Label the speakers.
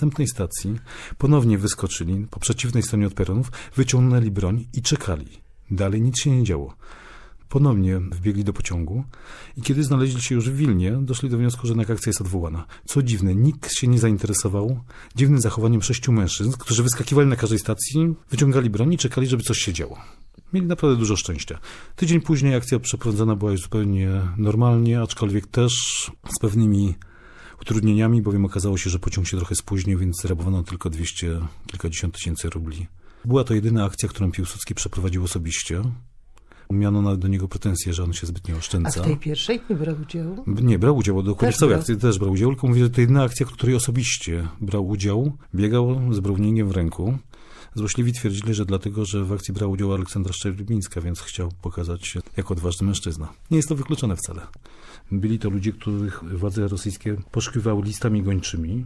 Speaker 1: następnej stacji ponownie wyskoczyli po przeciwnej stronie od peronów, wyciągnęli broń i czekali. Dalej nic się nie działo. Ponownie wbiegli do pociągu i kiedy znaleźli się już w Wilnie, doszli do wniosku, że jednak akcja jest odwołana. Co dziwne, nikt się nie zainteresował dziwnym zachowaniem sześciu mężczyzn, którzy wyskakiwali na każdej stacji, wyciągali broń i czekali, żeby coś się działo. Mieli naprawdę dużo szczęścia. Tydzień później akcja przeprowadzona była już zupełnie normalnie, aczkolwiek też z pewnymi utrudnieniami, bowiem okazało się, że pociąg się trochę spóźnił, więc zrabowano tylko 200 kilkadziesiąt tysięcy rubli. Była to jedyna akcja, którą Piłsudski przeprowadził osobiście. Miano nawet do niego pretensje, że on się zbytnio
Speaker 2: A
Speaker 1: oszczędza.
Speaker 2: w tej pierwszej nie brał udziału?
Speaker 1: Nie, brał udział,
Speaker 2: Też
Speaker 1: w całej akcji też brał udział, tylko mówię, że to jedyna akcja, w której osobiście brał udział, biegał z browningiem w ręku. Złośliwi twierdzili, że dlatego, że w akcji brał udział Aleksandra Szczerbińska, więc chciał pokazać się jako odważny mężczyzna. Nie jest to wykluczone wcale. Byli to ludzie, których władze rosyjskie poszukiwały listami gończymi.